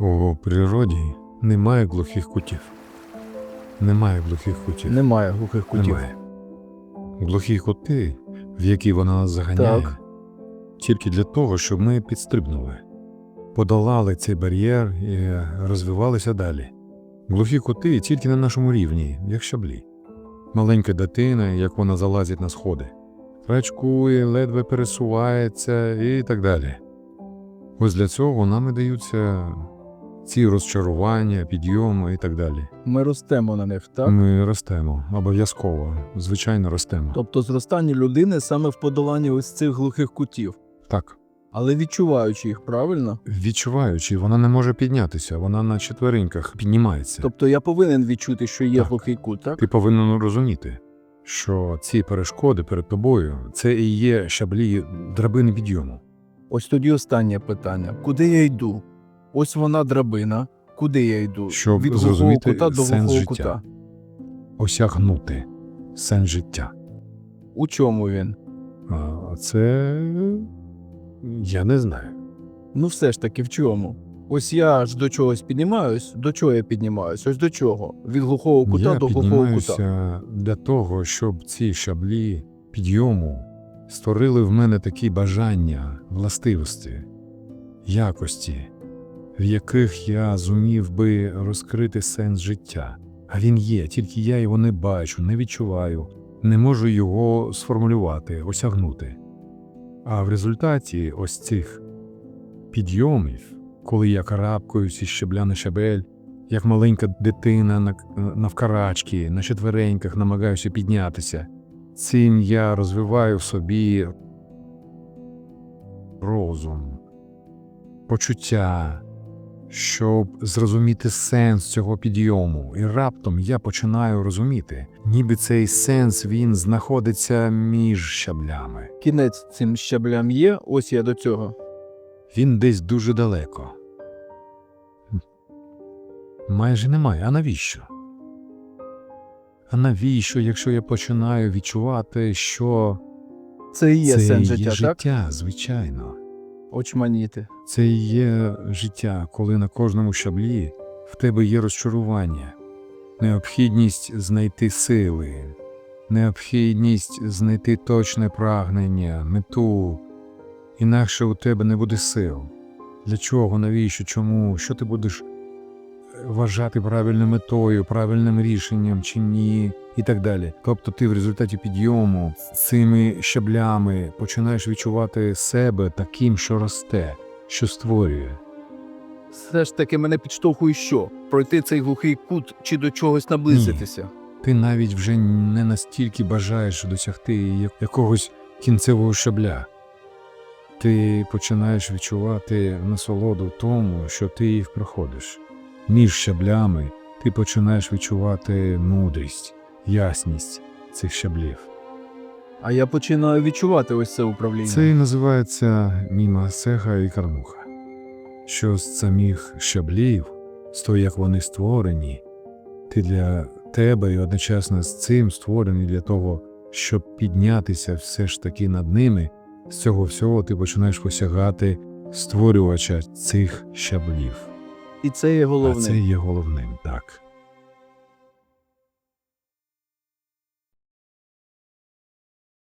У природі немає глухих кутів. Немає глухих кутів. Немає глухих кутів. Немає. Глухі кути, в які вона нас заганяє, Так. тільки для того, щоб ми підстрибнули, подолали цей бар'єр і розвивалися далі. Глухі кути тільки на нашому рівні, як щаблі. Маленька дитина, як вона залазить на сходи, рачкує, ледве пересувається і так далі. Ось для цього нам і даються ці розчарування, підйоми і так далі. Ми ростемо на них, так? Ми ростемо, обов'язково, звичайно, ростемо. Тобто зростання людини саме в подоланні ось цих глухих кутів, Так, але відчуваючи їх правильно. відчуваючи, вона не може піднятися, вона на четверинках піднімається. Тобто я повинен відчути, що є Так. глухий кут, так? Ти повинен розуміти, що ці перешкоди перед тобою це і є щаблі драбини підйому. Ось тоді останнє питання: куди я йду? Ось вона драбина. Куди я йду? Щоб Від глухого зрозуміти кута до сенс життя. кута. Осягнути сенс життя. У чому він? А це я не знаю. Ну, все ж таки, в чому? Ось я ж до чогось піднімаюсь. До чого я піднімаюсь? Ось до чого? Від глухого кута я до глухого кута. піднімаюся для того, щоб ці щаблі підйому створили в мене такі бажання, властивості, якості, в яких я зумів би розкрити сенс життя. А він є, тільки я його не бачу, не відчуваю, не можу його сформулювати, осягнути. А в результаті ось цих підйомів, коли я карабкаюсь із щебля на як маленька дитина на, навкарачки, на четвереньках намагаюся піднятися. Цим я розвиваю в собі розум, почуття, щоб зрозуміти сенс цього підйому. І раптом я починаю розуміти, ніби цей сенс він знаходиться між щаблями. Кінець цим щаблям є, ось я до цього. Він десь дуже далеко. Майже немає. А навіщо? А навіщо, якщо я починаю відчувати, що Це і є це сенс є життя, життя, так? звичайно. Очманіти. Це і є життя, коли на кожному шаблі в тебе є розчарування, необхідність знайти сили, необхідність знайти точне прагнення, мету. Інакше у тебе не буде сил. Для чого, навіщо, чому, що ти будеш вважати правильною метою, правильним рішенням чи ні, і так далі. Тобто ти в результаті підйому цими щаблями починаєш відчувати себе таким, що росте, що створює. Все ж таки мене підштовхує що? Пройти цей глухий кут чи до чогось наблизитися? Ти навіть вже не настільки бажаєш досягти якогось кінцевого щабля. Ти починаєш відчувати насолоду тому, що ти їх проходиш. Між щаблями ти починаєш відчувати мудрість, ясність цих щаблів. А я починаю відчувати ось це управління. Це і називається міма сеха і кармуха. Що з самих щаблів, з того, як вони створені, ти для тебе і одночасно з цим створений для того, щоб піднятися все ж таки над ними, з цього всього ти починаєш посягати створювача цих щаблів. І це є А головне. це є головним, так.